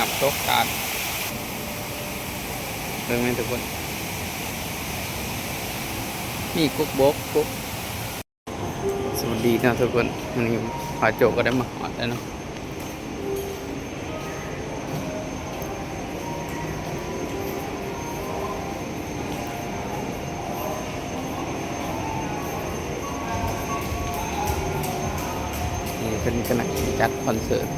หยับตกการเบิ่งไหมทุกคนมีกุ๊กบกกุ๊กสวัสดีนะทุกคนวันนี้ผาโจกก็ได้มาหอดแล้วเนาะมีเป็นขณะจัดคอนเสิร์ต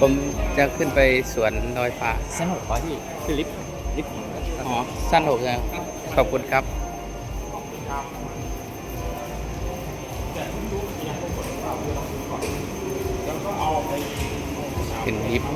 ผมจะขึ้นไปสวนดอยฟ้าสนุกป่ะพี่คือลิฟต์ลิฟต์อ๋อสั้นหกแล้วขอบคุณครับเป็นลิฟต์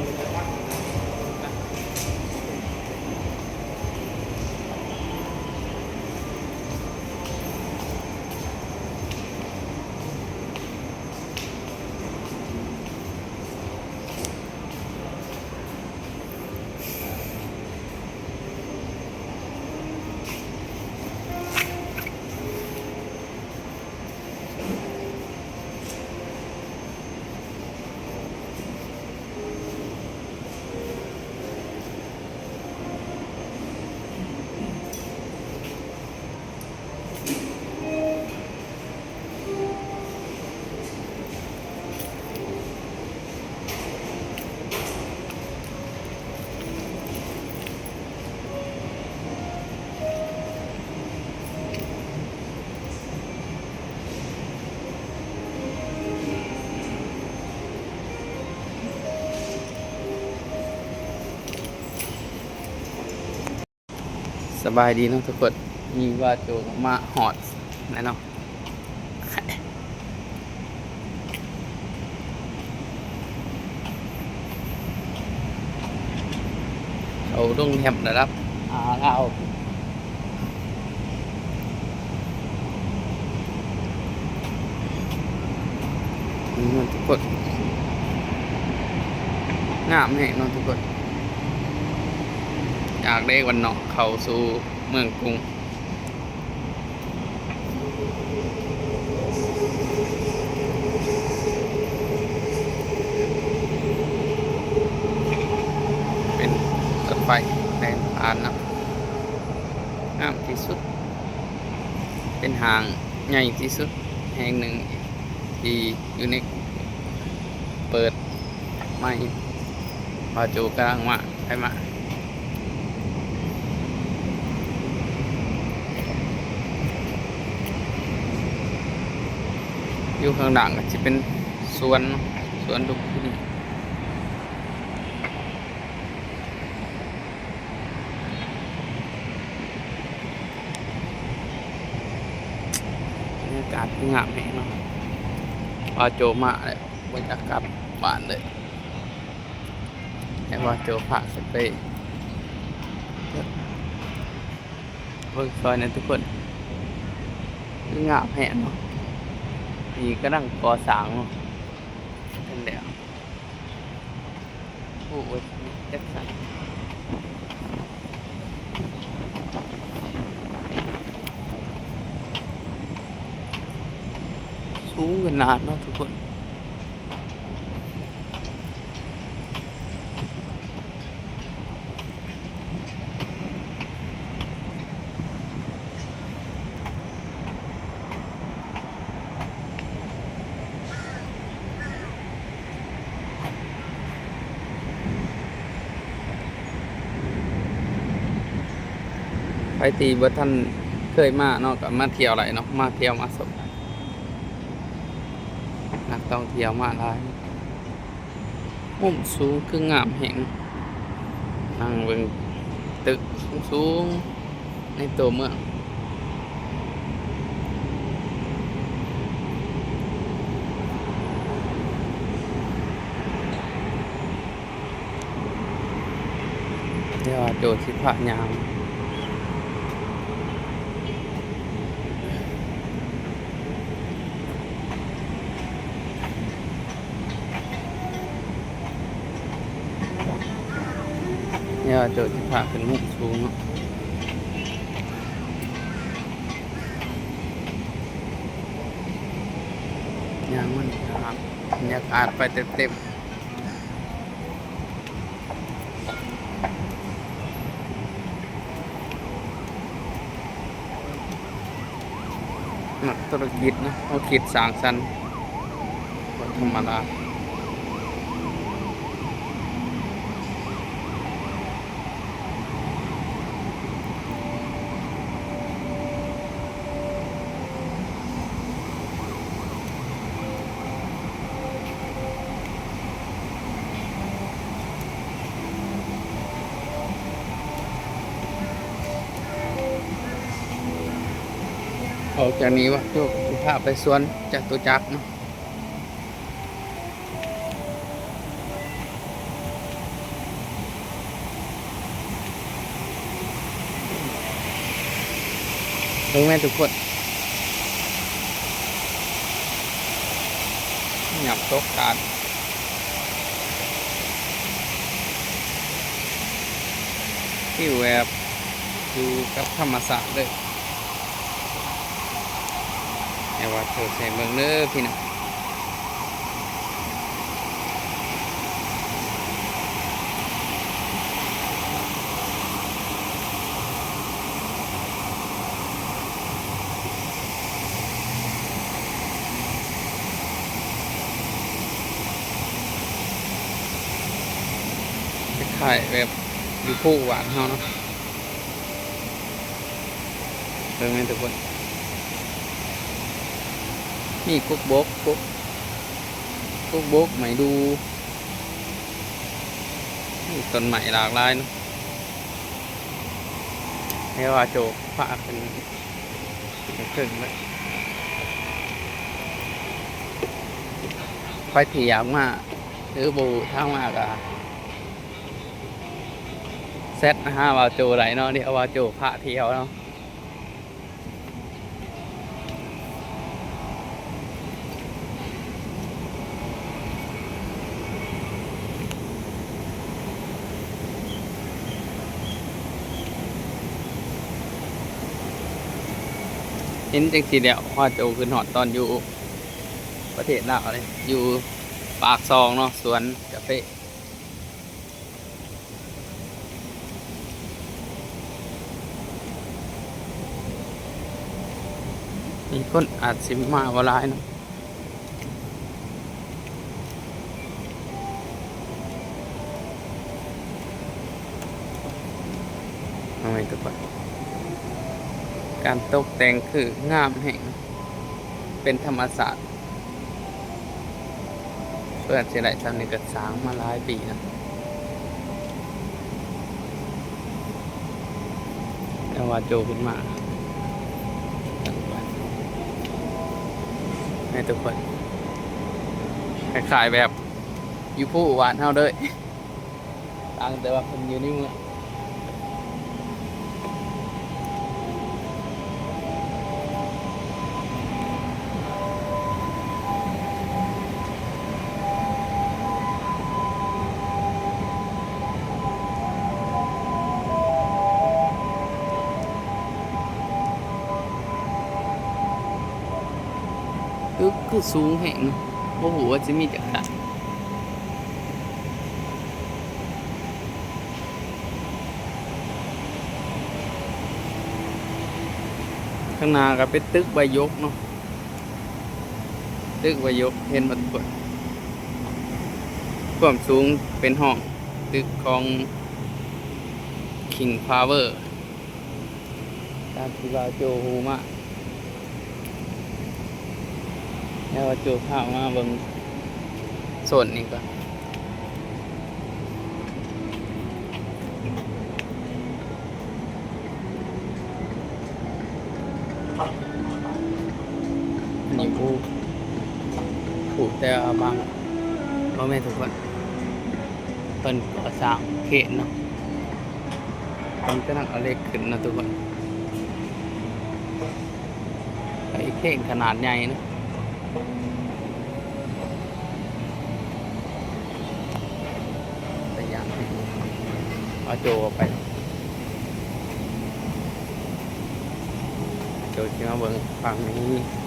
สบายดีเนาะทุกคนมีว่าโจมาหอดแน่เนอนเอาลงแฮมนะครับอ่าเรานี่เนาะทุกคนงามแห่งเนาะทุกคน จากเด็กวันนาะเข้าสู่เมืองกรุงเป็นรถไฟแรงผ่านนะงามที่สุด เป็นหางใหญ่ที่สุดแห่งหนึ่งที่อยูนิคเปิดใหม่พาจูกลังมาไปม อยู่ข้างหลังก็จะเป็นสวนสวนลูกพุนบรรยากาศงามแห่งเนาะพาโจมาเลยบรรยากาศบ้านเลยแต่ว่าโจผ่าสเปรย์เบิ่งซอยนะทุกคนงามแห่งเนาะ นี่ก็นั่งก่อสางเนาะนั่นแหละโอ้ยแจ็คสันสูงขนาดเนาะทุกคน ไปตีบ่ท่านเคยมาเนาะกับมาเที่ยวอะไรเนาะมาเที่ยวมาสมนักท่องเที่ยวมาหลายมุมสูงคืองามแห่งนั่งเบิ่งตึกสูงในตัวเมืองเดี๋ยวโจทย์สิพระยาม เนี่ยเจอที่ผ่าเป็นมุกสูงยางมันครับเนี่ยขาดไปเต็มๆนักธุรกิจนะเอาขีดสร้างสรรค์ธรรมดา ออกจากนี้วะโยกสิพาไปสวนจตัวจักรเนาะรู้ไหมทุกคนหยับตกการที่แวบอยู่กับธรรมศาสตร์เลย ไอ้ว่าเธอใส่เบิ่งเด้อพี่น้องคล้ายแบบอยู่คู่หวานเฮาเนาะเบิ่งไหมทุกคน นี่กุ๊กบกกุ๊กกุ๊กบกไหมดูนี่ต้นใหม่หลากหลายเนาะเรียกว่าโจกผ้าเป็นครึ่งเลยไฟถี่ยากมากหรือบูท่ามากอะเซตนะฮะวาโจไหลเนาะเดี๋ยววาโจผ้าเที่ยวเนาะ เห็นจังสีเดียว่าโจขึ้นหอดตอนอยู่ประเทศลาวเลยอยู่ปากซองเนาะสวนกาแฟมีคนอาจสิมาว่าลายเนาะทำไมตัวก่อน การตกแต่งคืองามแห่ง เป็นธรรมศาสตร์เพื่อนเสียดายทำนี่ก็สางมาหลายปีนะแต่ว่าโจขึ้นมาให้ทุกคนคลายแบบอยู่ผู้หวานเท่าเด้ยต่างแต่ว่าคนอยู่ในเมือง คือคือสูงแห่งโอ้โหว่าจะมีจากไหนข้างหน้าก็เป็นตึกใบยกเนาะตึกใบยกเห็นหมันกดความสูงเป็นห้องตึกของ King Power ตามที่ว่าโจฮูมา แล้วจูข้าวมาเบิ่งส่วนนี้ก่อนนนี้ผู้ผูกแต่บางพ่อแม่ทุกคนเป็นก่อสร้างเขตเนาะมันก็นั่งเอาเล็กขึ้นนะทุกคนไอ้เข่งขนาดใหญ่นะ พยายามให้ดูเอาโจไป โจที่มาเบิ่งฝั่งนี้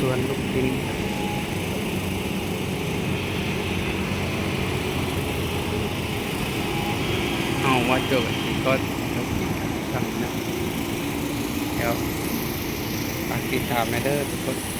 ส่วนลูกดินเอาว่าเจอที่ก็ลูกดินทำนะเดี๋ยวฝากติดตามนะเด้อทุกคน